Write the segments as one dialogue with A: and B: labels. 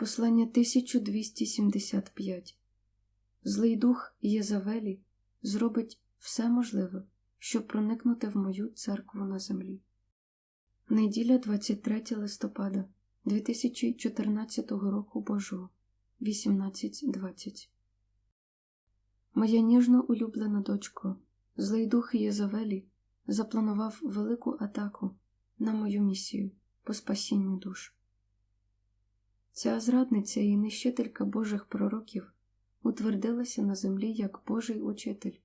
A: Послання 1275 Злий дух Єзавелі зробить все можливе, щоб проникнути в мою церкву на землі. Неділя 23 листопада 2014 року Божого 18.20 Моя ніжно улюблена дочко, злий дух Єзавелі запланував велику атаку на мою місію по спасінню душ. Ця зрадниця і нищителька Божих пророків утвердилася на землі як Божий учитель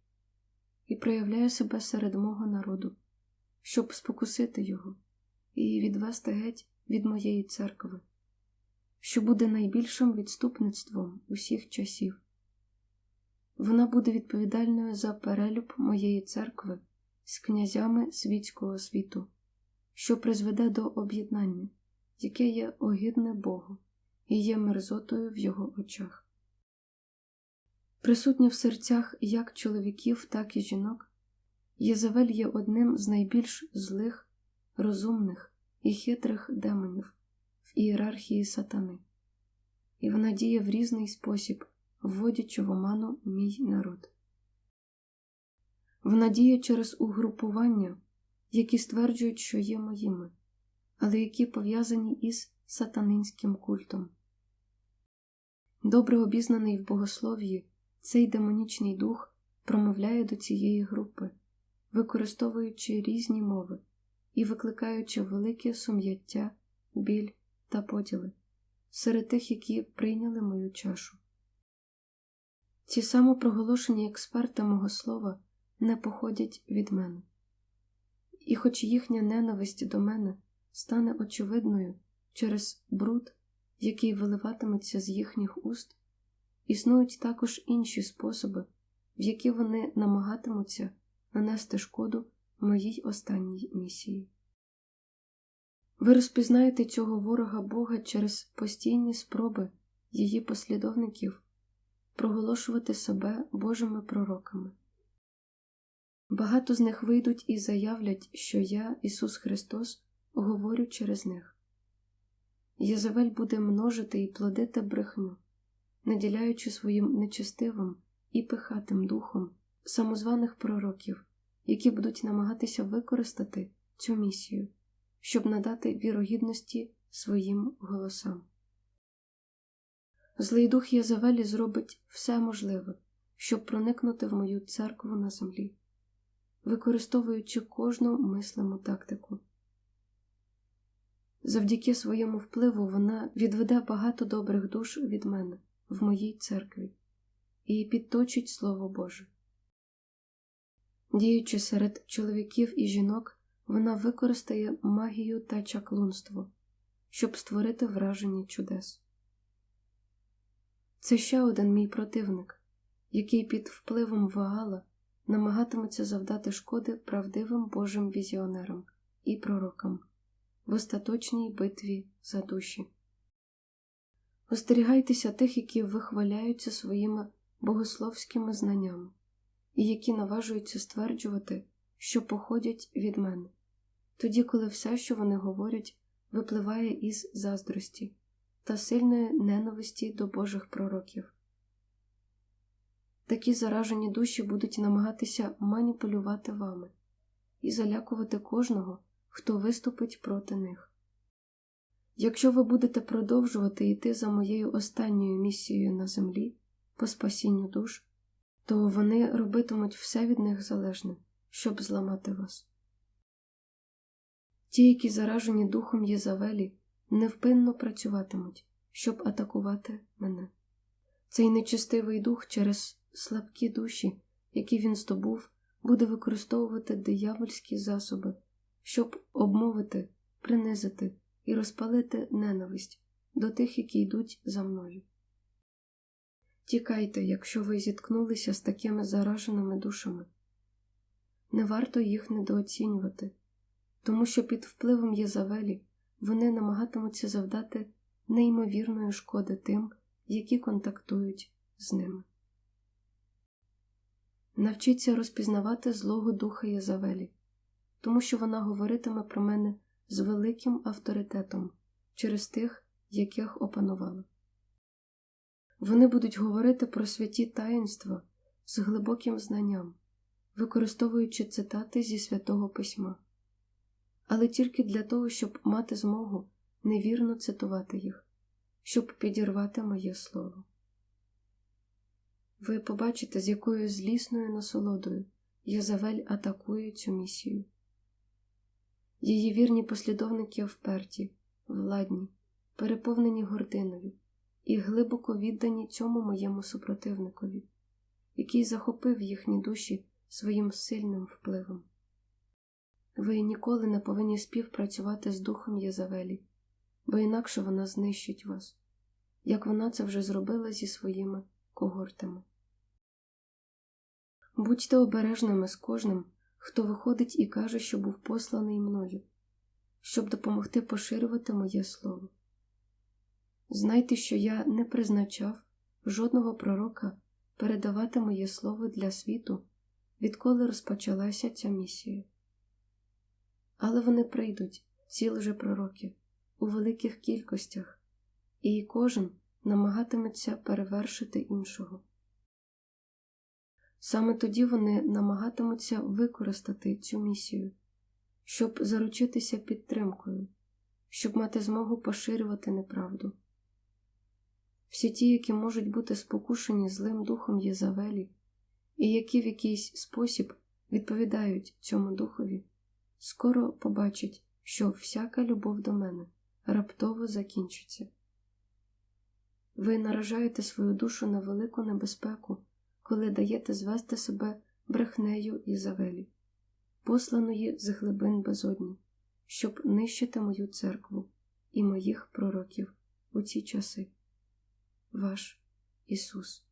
A: і проявляє себе серед мого народу, щоб спокусити його і відвести геть від моєї церкви, що буде найбільшим відступництвом усіх часів. Вона буде відповідальною за перелюб моєї церкви з князями світського світу, що призведе до об'єднання, яке є огідне Богу і є мерзотою в його очах. Присутня в серцях як чоловіків, так і жінок, Єзавель є одним з найбільш злих, розумних і хитрих демонів в ієрархії сатани, і вона діє в різний спосіб, вводячи в оману мій народ. Вона діє через угрупування, які стверджують, що є моїми, але які пов'язані із сатанинським культом. Добре обізнаний в богослов'ї, цей демонічний дух промовляє до цієї групи, використовуючи різні мови і викликаючи велике сум'яття, біль та поділи серед тих, які прийняли мою чашу. Ці самопроголошені експерти мого слова не походять від мене, і хоч їхня ненависть до мене стане очевидною через бруд, який виливатиметься з їхніх уст, існують також інші способи, в які вони намагатимуться нанести шкоду моїй останній місії. Ви розпізнаєте цього ворога Бога через постійні спроби її послідовників проголошувати себе Божими пророками. Багато з них вийдуть і заявлять, що я, Ісус Христос, говорю через них. Єзавель буде множити і плодити брехню, наділяючи своїм нечестивим і пихатим духом самозваних пророків, які будуть намагатися використати цю місію, щоб надати вірогідності своїм голосам. Злий дух Єзавелі зробить все можливе, щоб проникнути в мою церкву на землі, використовуючи кожну мислиму тактику. Завдяки своєму впливу вона відведе багато добрих душ від мене в моїй церкві і підточить Слово Боже. Діючи серед чоловіків і жінок, вона використає магію та чаклунство, щоб створити враження чудес. Це ще один мій противник, який під впливом Ваала намагатиметься завдати шкоди правдивим Божим візіонерам і пророкам в остаточній битві за душі. Остерігайтеся тих, які вихваляються своїми богословськими знаннями і які наважуються стверджувати, що походять від мене, тоді, коли все, що вони говорять, випливає із заздрості та сильної ненависті до Божих пророків. Такі заражені душі будуть намагатися маніпулювати вами і залякувати кожного, хто виступить проти них. Якщо ви будете продовжувати йти за моєю останньою місією на землі по спасінню душ, то вони робитимуть все від них залежне, щоб зламати вас. Ті, які заражені духом Єзавелі, невпинно працюватимуть, щоб атакувати мене. Цей нечистивий дух через слабкі душі, які він здобув, буде використовувати диявольські засоби, щоб обмовити, принизити і розпалити ненависть до тих, які йдуть за мною. Тікайте, якщо ви зіткнулися з такими зараженими душами. Не варто їх недооцінювати, тому що під впливом Єзавелі вони намагатимуться завдати неймовірної шкоди тим, які контактують з ними. Навчіться розпізнавати злого духа Єзавелі, тому що вона говоритиме про мене з великим авторитетом через тих, яких опанувала. Вони будуть говорити про святі таїнства з глибоким знанням, використовуючи цитати зі святого письма, але тільки для того, щоб мати змогу невірно цитувати їх, щоб підірвати моє слово. Ви побачите, з якою злісною насолодою Єзавель атакує цю місію. Її вірні послідовники вперті, владні, переповнені гординою і глибоко віддані цьому моєму супротивникові, який захопив їхні душі своїм сильним впливом. Ви ніколи не повинні співпрацювати з духом Єзавелі, бо інакше вона знищить вас, як вона це вже зробила зі своїми когортами. Будьте обережними з кожним, хто виходить і каже, що був посланий мною, щоб допомогти поширювати моє слово. Знайте, що я не призначав жодного пророка передавати моє слово для світу, відколи розпочалася ця місія. Але вони прийдуть, ці лжепророки, у великих кількостях, і кожен намагатиметься перевершити іншого. Саме тоді вони намагатимуться використати цю місію, щоб заручитися підтримкою, щоб мати змогу поширювати неправду. Всі ті, які можуть бути спокушені злим духом Єзавелі, і які в якийсь спосіб відповідають цьому духові, скоро побачать, що всяка любов до мене раптово закінчиться. Ви наражаєте свою душу на велику небезпеку коли даєте звести себе брехнею Ізавелі, посланої з глибин безодні, щоб нищити мою церкву і моїх пророків у ці часи. Ваш Ісус.